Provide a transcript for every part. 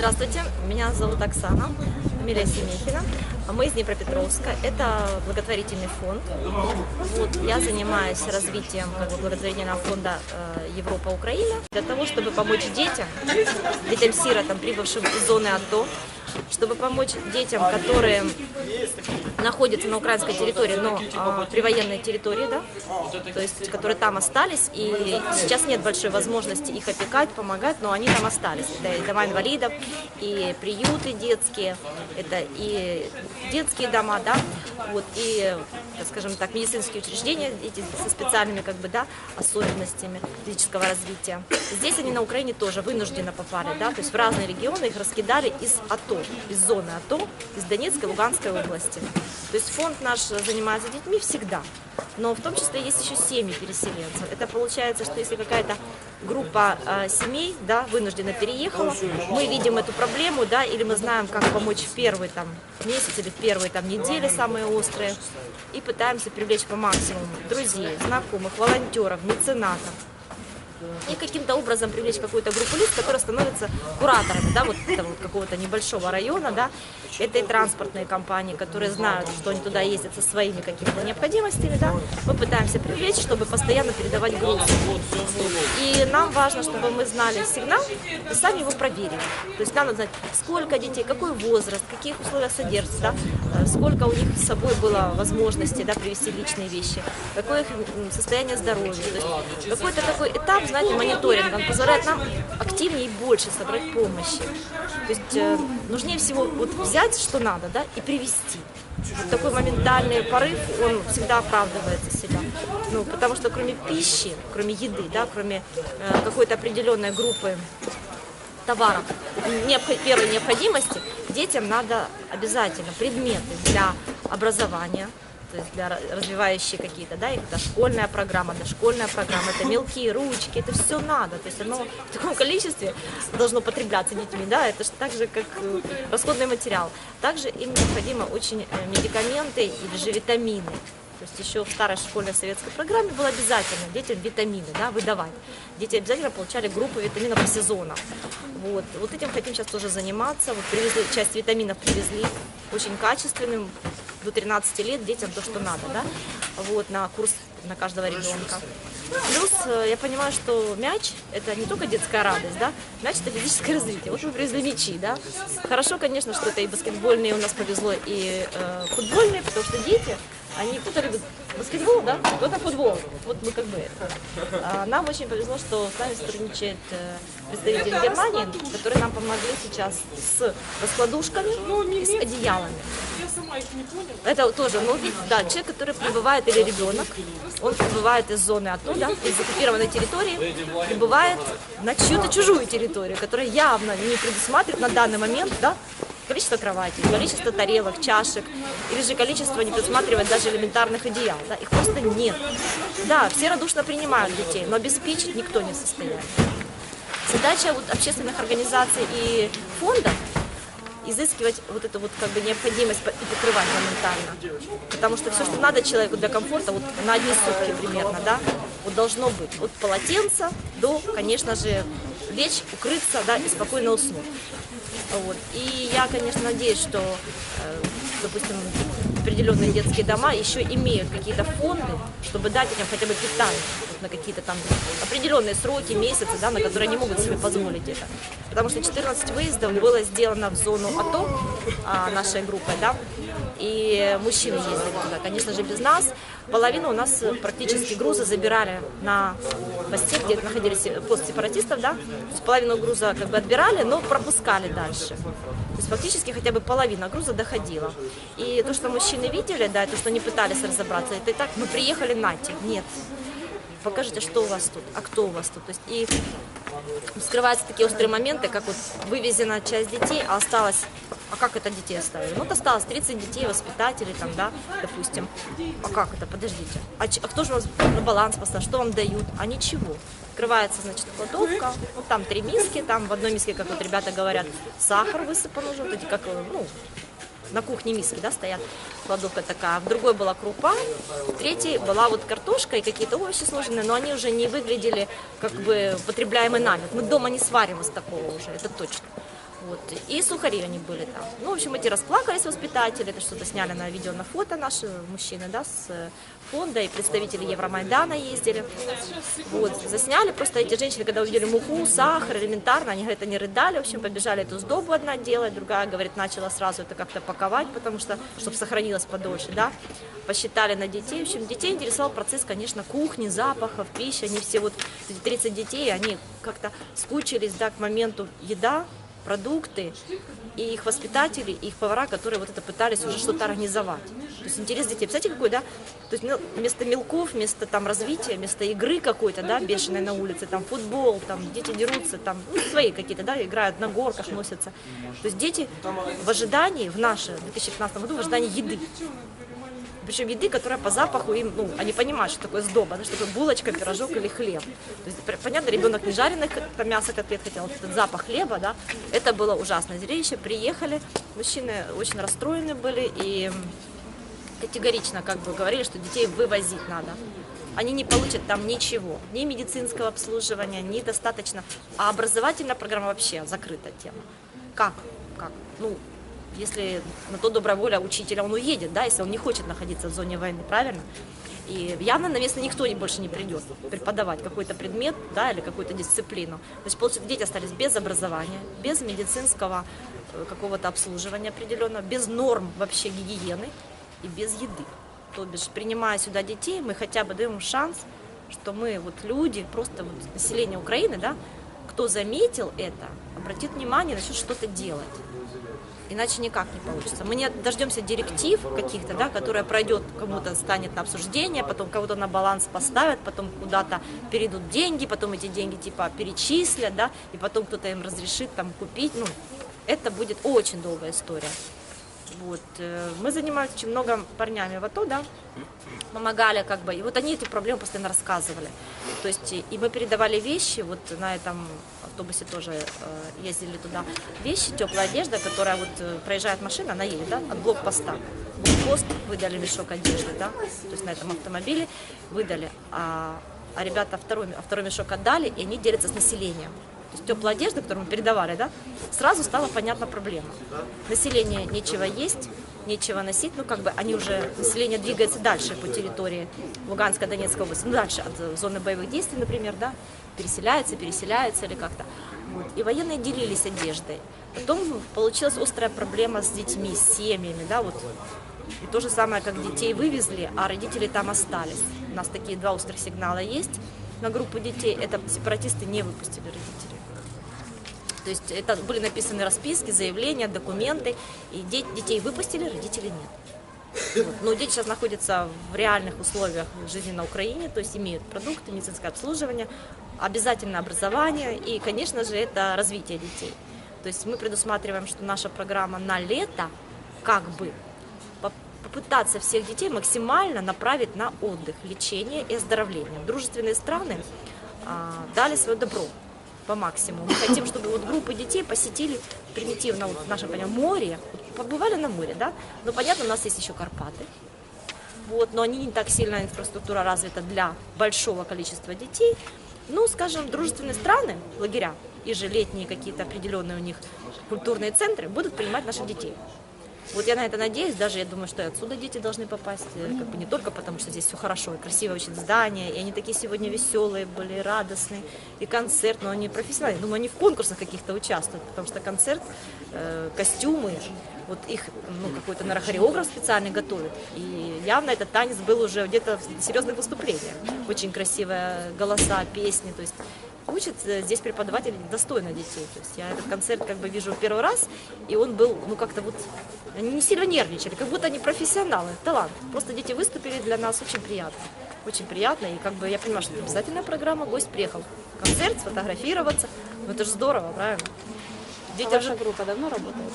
Здравствуйте, меня зовут Оксана, фамилия Семехина. Мы из Днепропетровска. Это благотворительный фонд. Вот, я занимаюсь развитием как бы, благотворительного фонда э, Европа-Украина для того, чтобы помочь детям, детям-сиротам, прибывшим из зоны АТО, чтобы помочь детям, которые находятся на украинской территории, но э, при военной территории, да, то есть которые там остались, и сейчас нет большой возможности их опекать, помогать, но они там остались. Это и дома инвалидов, и приюты детские, это и детские дома, да, вот, и, скажем так, медицинские учреждения эти со специальными, как бы, да, особенностями физического развития. Здесь они на Украине тоже вынужденно попали, да, то есть в разные регионы их раскидали из АТО, из зоны АТО, из Донецкой, Луганской области. То есть фонд наш занимается детьми всегда. Но в том числе есть еще семьи переселенцев. Это получается, что если какая-то группа э, семей да, вынуждена переехала, мы видим эту проблему, да, или мы знаем, как помочь в первый там, месяц или в первые там, недели самые острые, и пытаемся привлечь по максимуму друзей, знакомых, волонтеров, меценатов и каким-то образом привлечь какую-то группу лиц, которые становятся кураторами, да, вот этого вот какого-то небольшого района, да, это и транспортные компании, которые знают, что они туда ездят со своими какими-то необходимостями, да, мы пытаемся привлечь, чтобы постоянно передавать груз. И нам важно, чтобы мы знали сигнал и сами его проверили. То есть нам надо знать, сколько детей, какой возраст, каких условиях содержится, да, сколько у них с собой было возможности, да, привести личные вещи, какое их состояние здоровья, какой-то такой этап, знаете, мониторинга, он позволяет нам активнее и больше собрать помощи. То есть э, нужнее всего вот взять, что надо, да, и привести. Вот такой моментальный порыв, он всегда оправдывается себя. Ну, потому что кроме пищи, кроме еды, да, кроме э, какой-то определенной группы товаров первой необходимости, детям надо обязательно предметы для образования, то есть для развивающие какие-то, да, это школьная программа, дошкольная программа, это мелкие ручки, это все надо, то есть оно в таком количестве должно потребляться детьми, да, это же так же, как э, расходный материал. Также им необходимо очень э, медикаменты или же витамины, то есть еще в старой школьной советской программе было обязательно детям витамины да, выдавать. Дети обязательно получали группу витаминов по сезонам. Вот. вот этим хотим сейчас тоже заниматься. Вот привезли, часть витаминов привезли, очень качественным, до 13 лет детям то, что надо, да, вот, на курс на каждого ребенка. Плюс э, я понимаю, что мяч – это не только детская радость, да, мяч – это физическое развитие. Вот мы привезли мячи, да. Хорошо, конечно, что это и баскетбольные у нас повезло, и э, футбольные, потому что дети, они кто-то любит баскетбол, да, кто-то футбол. Вот мы как бы это. А нам очень повезло, что с нами сотрудничает э, представитель Германии, которые нам помогли сейчас с раскладушками и с одеялами. Это тоже, ну, да, человек, который прибывает, или ребенок, он прибывает из зоны оттуда, из оккупированной территории, прибывает на чью-то чужую территорию, которая явно не предусматривает на данный момент, да, количество кроватей, количество тарелок, чашек, или же количество не предусматривает даже элементарных одеял. Да, их просто нет. Да, все радушно принимают детей, но обеспечить никто не в. Задача вот общественных организаций и фондов изыскивать вот эту вот как бы необходимость и покрывать моментально. Потому что все, что надо человеку для комфорта, вот на одни сутки примерно, да, вот должно быть. От полотенца до, конечно же, лечь, укрыться, да, и спокойно уснуть. Вот. И я, конечно, надеюсь, что, э, допустим, определенные детские дома еще имеют какие-то фонды, чтобы дать им хотя бы питание на какие-то там определенные сроки, месяцы, да, на которые они могут себе позволить это. Потому что 14 выездов было сделано в зону АТО а, нашей группой, да, и мужчины ездили туда, конечно же, без нас. Половину у нас практически грузы забирали на посте, где находились пост сепаратистов, да, половину груза как бы отбирали, но пропускали дальше. То есть фактически хотя бы половина груза доходила. И то, что мужчины видели, да, то, что они пытались разобраться, это и так, мы приехали, нате, нет покажите, что у вас тут, а кто у вас тут. То есть, и вскрываются такие острые моменты, как вот вывезена часть детей, а осталось, а как это детей оставили? Ну, вот осталось 30 детей, воспитателей там, да, допустим. А как это, подождите, а, а кто же вас на баланс поставил, что вам дают? А ничего. Открывается, значит, кладовка, вот там три миски, там в одной миске, как вот ребята говорят, сахар высыпан уже, вот эти как, ну, на кухне миски, да, стоят, кладовка такая. В другой была крупа, в третьей была вот картошка и какие-то овощи сложенные, но они уже не выглядели как бы потребляемый нами. Мы дома не сварим из такого уже, это точно. Вот. И сухари они были там. Ну, в общем, эти расплакались воспитатели, это что-то сняли на видео, на фото наши мужчины, да, с э, фонда, и представители Евромайдана ездили. Вот, засняли, просто эти женщины, когда увидели муку, сахар, элементарно, они, говорят, они рыдали, в общем, побежали эту сдобу одна делать, другая, говорит, начала сразу это как-то паковать, потому что, чтобы сохранилось подольше, да, посчитали на детей, в общем, детей интересовал процесс, конечно, кухни, запахов, пищи, они все вот, эти 30 детей, они как-то скучились, да, к моменту еда, продукты, и их воспитатели, и их повара, которые вот это пытались уже что-то организовать. То есть интерес детей. Представляете, какой, да? То есть вместо мелков, вместо там развития, вместо игры какой-то, да, бешеной на улице, там футбол, там дети дерутся, там ну, свои какие-то, да, играют на горках, носятся. То есть дети в ожидании, в наше, в 2015 году, в ожидании еды причем еды, которая по запаху им, ну, они понимают, что такое сдоба, что такое булочка, пирожок или хлеб. То есть, понятно, ребенок не жареных там, мясо, котлет хотел, этот запах хлеба, да, это было ужасное зрелище. Приехали, мужчины очень расстроены были и категорично как бы говорили, что детей вывозить надо. Они не получат там ничего, ни медицинского обслуживания, ни достаточно. А образовательная программа вообще закрыта тема. Как? Как? Ну, если на то добрая воля учителя, он уедет, да, если он не хочет находиться в зоне войны, правильно? И явно на место никто больше не придет преподавать какой-то предмет да, или какую-то дисциплину. То есть получается, дети остались без образования, без медицинского э, какого-то обслуживания определенного, без норм вообще гигиены и без еды. То бишь, принимая сюда детей, мы хотя бы даем шанс, что мы вот люди, просто вот население Украины, да, кто заметил это, обратит внимание, начнет что-то делать. Иначе никак не получится. Мы не дождемся директив каких-то, да, которая пройдет, кому-то станет на обсуждение, потом кого-то на баланс поставят, потом куда-то перейдут деньги, потом эти деньги типа перечислят, да, и потом кто-то им разрешит там купить. Ну, это будет очень долгая история. Вот. Э, мы занимались очень много парнями в АТО, да, помогали как бы, и вот они эту проблему постоянно рассказывали. То есть и мы передавали вещи, вот на этом автобусе тоже э, ездили туда, вещи, теплая одежда, которая вот э, проезжает машина, она едет, да, от блокпоста. Блокпост выдали мешок одежды, да, то есть на этом автомобиле выдали, а, а ребята второй, а второй мешок отдали, и они делятся с населением то есть теплая одежда, которую мы передавали, да, сразу стала понятна проблема. Население нечего есть, нечего носить, ну как бы они уже, население двигается дальше по территории Луганской, Донецкой области, ну дальше от зоны боевых действий, например, да, переселяется, переселяется или как-то. Вот. И военные делились одеждой. Потом получилась острая проблема с детьми, с семьями, да, вот. И то же самое, как детей вывезли, а родители там остались. У нас такие два острых сигнала есть на группу детей. Это сепаратисты не выпустили родителей. То есть это были написаны расписки, заявления, документы, и детей выпустили, родителей нет. Но дети сейчас находятся в реальных условиях жизни на Украине, то есть имеют продукты, медицинское обслуживание, обязательно образование и, конечно же, это развитие детей. То есть мы предусматриваем, что наша программа на лето как бы попытаться всех детей максимально направить на отдых, лечение и оздоровление. Дружественные страны а, дали свое добро по максимуму. Мы хотим, чтобы вот группы детей посетили примитивно вот в нашем понимании море, вот побывали на море, да, но понятно, у нас есть еще Карпаты, вот, но они не так сильно инфраструктура развита для большого количества детей. Ну, скажем, дружественные страны, лагеря, и же летние какие-то определенные у них культурные центры будут принимать наших детей. Вот я на это надеюсь, даже я думаю, что и отсюда дети должны попасть, э, как бы не только потому, что здесь все хорошо, и красивое очень здание, и они такие сегодня веселые были, радостные, и концерт, но они профессиональные, думаю, они в конкурсах каких-то участвуют, потому что концерт, э, костюмы, вот их, ну, какой-то, наверное, хореограф специальный готовит, и явно этот танец был уже где-то в серьезных выступлениях, очень красивые голоса, песни, то есть учат э, здесь преподаватели достойно детей. То есть я этот концерт как бы вижу первый раз, и он был, ну как-то вот, они не сильно нервничали, как будто они профессионалы, талант. Просто дети выступили для нас очень приятно. Очень приятно, и как бы я понимаю, что это обязательная программа, гость приехал. Концерт, сфотографироваться, ну это же здорово, правильно? Дети а ваша группа давно работает?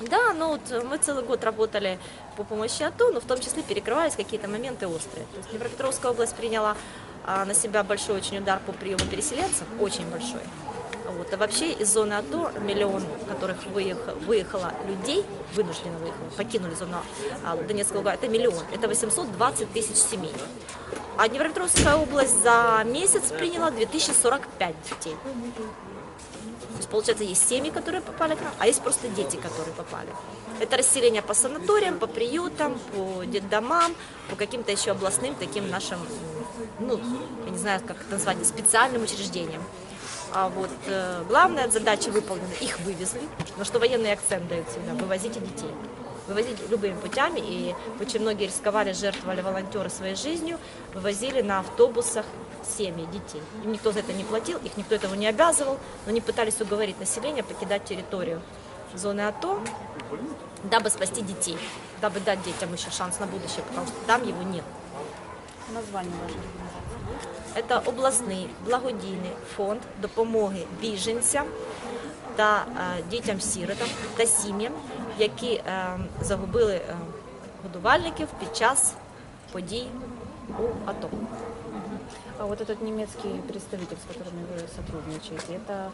Да, ну вот мы целый год работали по помощи АТО, но в том числе перекрывались какие-то моменты острые. То есть Днепропетровская область приняла а, на себя большой очень удар по приему переселенцев, очень большой. Вот. А вообще из зоны АТО миллион, которых выехало, выехало людей, вынужденно выехало, покинули зону а, Донецкого города, это миллион, это 820 тысяч семей. А Днепропетровская область за месяц приняла 2045 детей. Есть, получается, есть семьи, которые попали к нам, а есть просто дети, которые попали. Это расселение по санаториям, по приютам, по детдомам, по каким-то еще областным таким нашим, ну, я не знаю, как это назвать, специальным учреждениям. А вот э, главная задача выполнена, их вывезли, но что военный акцент дает всегда, вывозите детей Вывозить любыми путями, и очень многие рисковали, жертвовали волонтеры своей жизнью, вывозили на автобусах семьи детей. Им никто за это не платил, их никто этого не обязывал, но они пытались уговорить население покидать территорию зоны АТО, дабы спасти детей, дабы дать детям еще шанс на будущее, потому что там его нет. Название вашей организации. Це обласний благодійний фонд допомоги біженцям та е, дітям-сіротам та сім'ям, які е, загубили е, годувальників під час подій у АТО. А вот этот немецкий представитель, с которым вы сотрудничаете, это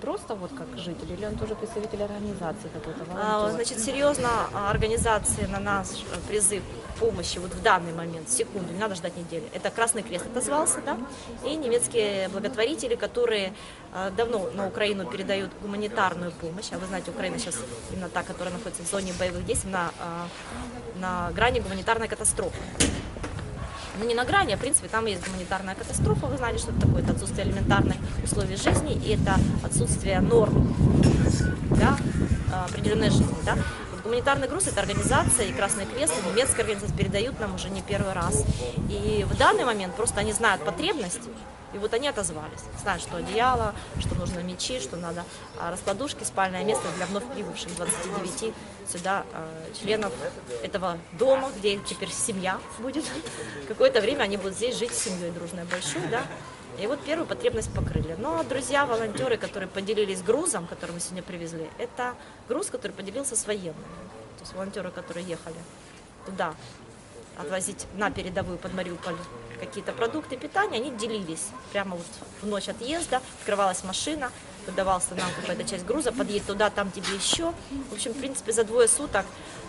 просто вот как житель или он тоже представитель организации какой-то, А? Значит, серьезно а, организации на наш э, призыв помощи вот в данный момент, секунду, не надо ждать недели. Это Красный Крест отозвался, да, и немецкие благотворители, которые э, давно на Украину передают гуманитарную помощь. А вы знаете, Украина сейчас именно та, которая находится в зоне боевых действий, на, э, на грани гуманитарной катастрофы. Ну, не на грани, а в принципе там есть гуманитарная катастрофа. Вы знали, что это такое? Это отсутствие элементарных условий жизни и это отсутствие норм да, а, определенной жизни. Да? Вот гуманитарный груз – это организация, и Красный Крест, и немецкая организация передают нам уже не первый раз. И в данный момент просто они знают потребность, и вот они отозвались. Знают, что одеяло, что нужно мечи, что надо а, раскладушки, спальное место для вновь прибывших 29 сюда а, членов этого дома, где теперь семья будет. Какое-то время они будут здесь жить с семьей дружной большой, да. И вот первую потребность покрыли. Но друзья, волонтеры, которые поделились грузом, который мы сегодня привезли, это груз, который поделился с военными. То есть волонтеры, которые ехали туда отвозить на передовую под Мариуполь какие-то продукты питания, они делились. Прямо вот в ночь отъезда открывалась машина, выдавался нам какая-то часть груза, подъедь туда, там тебе еще. В общем, в принципе, за двое суток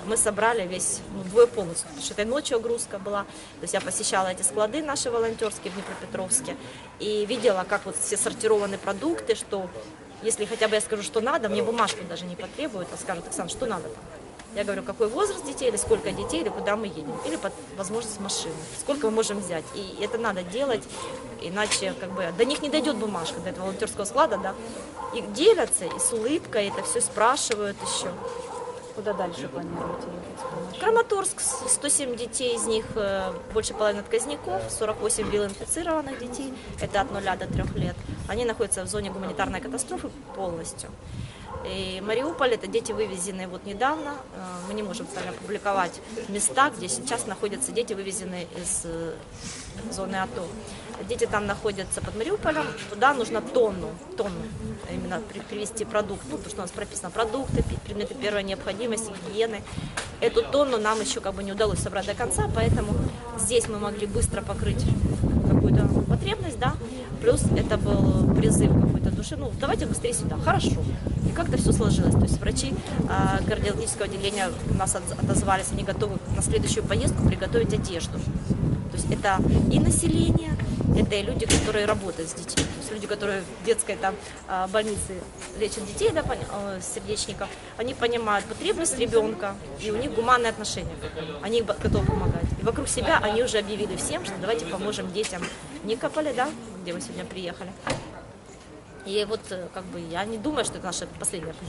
мы собрали весь, ну, двое полностью, потому что этой ночью грузка была. То есть я посещала эти склады наши волонтерские в Днепропетровске и видела, как вот все сортированы продукты, что если хотя бы я скажу, что надо, мне бумажку даже не потребуют, а скажут, Оксана, что надо там? Я говорю, какой возраст детей, или сколько детей, или куда мы едем, или под возможность машины, сколько мы можем взять. И это надо делать, иначе как бы до них не дойдет бумажка, до этого волонтерского склада, да. И делятся, и с улыбкой это все спрашивают еще. Куда дальше планируете ехать? Краматорск, 107 детей, из них э, больше половины отказников, 48 биоинфицированных детей, это от 0 до 3 лет. Они находятся в зоне гуманитарной катастрофы полностью. И Мариуполь, это дети, вывезенные вот недавно. Э, Мы не можем с вами опубликовать места, где сейчас находятся дети, вывезенные из э, зоны АТО. Дети там находятся под Мариуполем, туда нужно тонну, тонну именно при- привезти продукт, ну, потому что у нас прописано продукты, предметы первой необходимости, гигиены. Эту тонну нам еще как бы не удалось собрать до конца, поэтому здесь мы могли быстро покрыть какую-то потребность, да, плюс это был призыв какой-то души, ну, давайте быстрее сюда, хорошо. И как-то все сложилось, то есть врачи а, кардиологического отделения нас от- отозвались, они готовы на следующую поездку приготовить одежду. То есть это и население, это и люди, которые работают с детьми. То есть люди, которые в детской там а, больнице лечат детей, да, э, сердечников, они понимают потребность ребенка, и у них гуманное отношение. Они готовы помогать. Вокруг себя они уже объявили всем, что давайте поможем детям в Никополе, да, где мы сегодня приехали. И вот э, как бы я не думаю, что это наша последняя поездка.